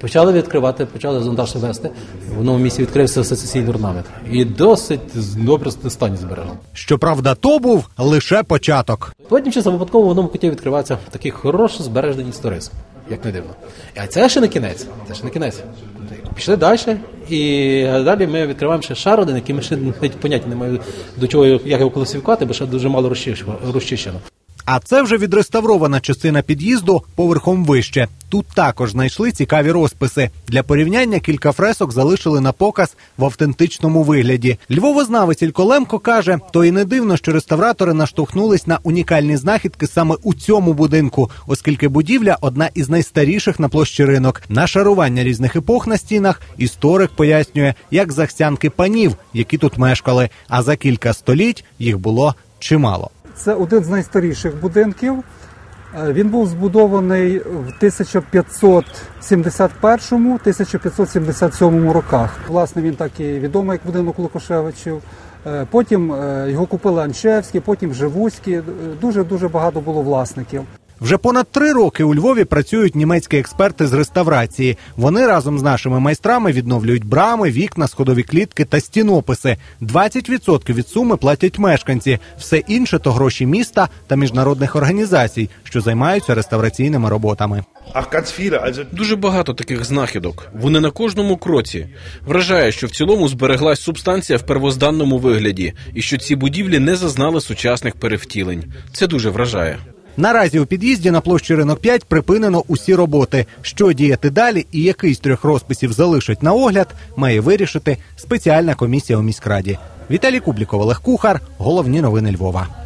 Почали відкривати, почали зондаж вести. В новому місці відкрився сецесійний орнамент. І досить добре стані збережено. Щоправда, то був лише початок. Потім часом випадково в одному куті відкривається такий хороший збережений історизм, як не дивно. А це ще не кінець. Це ще не кінець. Пішли далі, і далі ми відкриваємо ще шар один, який ми ще навіть поняття не маємо до чого як його класифікувати, бо ще дуже мало розчищено. А це вже відреставрована частина під'їзду поверхом вище. Тут також знайшли цікаві розписи. Для порівняння кілька фресок залишили на показ в автентичному вигляді. Львовознавець Ілько Лемко каже, то і не дивно, що реставратори наштовхнулись на унікальні знахідки саме у цьому будинку, оскільки будівля одна із найстаріших на площі ринок. Нашарування різних епох на стінах історик пояснює, як захсянки панів, які тут мешкали. А за кілька століть їх було чимало. Це один з найстаріших будинків. Е, Він був збудований в 1571-1577 роках. Власне, він так і відомий як будинок Лукашевичів. Е, Потім е, його купили Анчевські, потім Живуські. Дуже дуже багато було власників. Вже понад три роки у Львові працюють німецькі експерти з реставрації. Вони разом з нашими майстрами відновлюють брами, вікна, сходові клітки та стінописи. 20% від суми платять мешканці. Все інше то гроші міста та міжнародних організацій, що займаються реставраційними роботами. Дуже багато таких знахідок. Вони на кожному кроці. Вражає, що в цілому збереглась субстанція в первозданному вигляді, і що ці будівлі не зазнали сучасних перевтілень. Це дуже вражає. Наразі у під'їзді на площі ринок 5 припинено усі роботи. Що діяти далі і який з трьох розписів залишать на огляд, має вирішити спеціальна комісія у міськраді. Віталій Кубліков, Олег Кухар. Головні новини Львова.